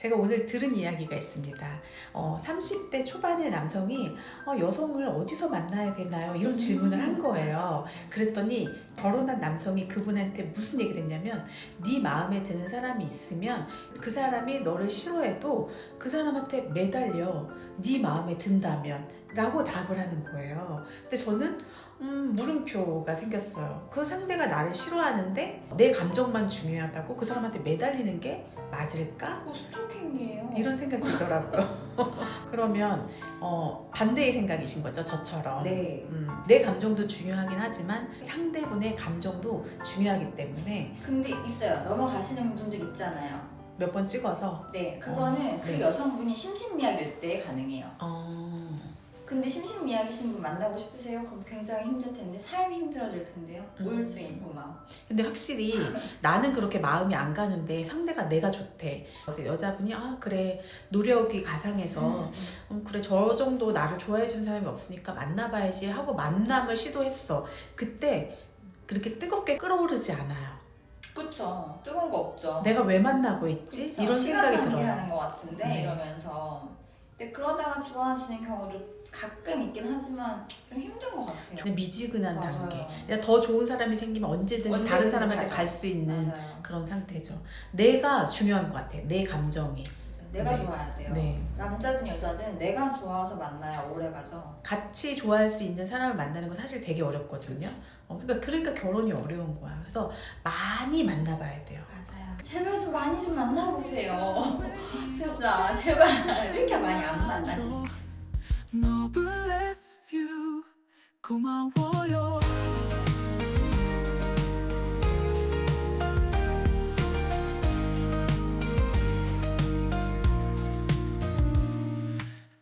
제가 오늘 들은 이야기가 있습니다. 어, 30대 초반의 남성이 어, 여성을 어디서 만나야 되나요? 이런 질문을 한 거예요. 그랬더니 결혼한 남성이 그분한테 무슨 얘기를 했냐면 네 마음에 드는 사람이 있으면 그 사람이 너를 싫어해도 그 사람한테 매달려 네 마음에 든다면 라고 답을 하는 거예요. 근데 저는 음, 물 음표가 생겼어요. 그 상대가 나를 싫어하는데 내 감정만 중요하다고 그 사람한테 매달리는 게 맞을까? 그거 스토킹이에요. 이런 생각이 들더라고요. 그러면 어, 반대의 생각이신 거죠, 저처럼. 네. 음, 내 감정도 중요하긴 하지만 상대분의 감정도 중요하기 때문에 근데 있어요. 넘어가시는 분들 있잖아요. 몇 번 찍어서 네, 그거는 어, 그 네. 여성분이 심신미약일 때 가능해요. 어, 근데 심신미약이신 분 만나고 싶으세요? 그럼 굉장히 힘들 텐데 삶이 힘들어질 텐데요. 음. 우울증 있고 막. 근데 확실히 나는 그렇게 마음이 안 가는데 상대가 내가 좋대. 그래서 여자분이 아 그래 노력이 가상해서 음. 음, 그래 저 정도 나를 좋아해 준 사람이 없으니까 만나봐야지 하고 만남을 시도했어. 그때 그렇게 뜨겁게 끓어오르지 않아요. 그쵸. 뜨거운 거 없죠. 내가 왜 만나고 있지? 그쵸. 이런 시간 생각이 낭비하는 들어요. 것 같은데 네. 이러면서. 근데 그러다가 좋아지는 경우도 가끔 있긴 하지만 좀 힘든 것 같아요. 미지근한 맞아요. 단계. 내가 더 좋은 사람이 생기면 언제든, 언제든 다른 사람한테 가죠. 갈 수 있는 맞아요. 그런 상태죠. 내가 중요한 것 같아. 내 감정이. 내가 네. 좋아야 돼요. 네. 남자든 여자든 내가 좋아서 만나야 오래 가죠. 같이 좋아할 수 있는 사람을 만나는 건 사실 되게 어렵거든요. 어, 그러니까 그러니까 결혼이 어려운 거야. 그래서 많이 만나봐야 돼요. 맞아요. 제발 좀 많이 좀 만나보세요. 진짜 제발 왜 이렇게 많이 안 만나시지? No bless you 고마워요.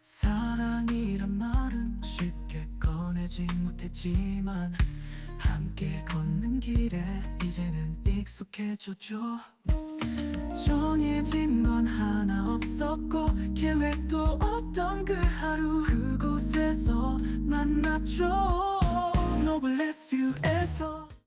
사랑이란 말은 쉽게 꺼내지 못했지만 함께 걷는 길에 이제는 익숙해졌죠. 정해진 건 하나 없었고 계획도 없 던 그 하루 그곳에서 만났죠. 노블레스 뷰에서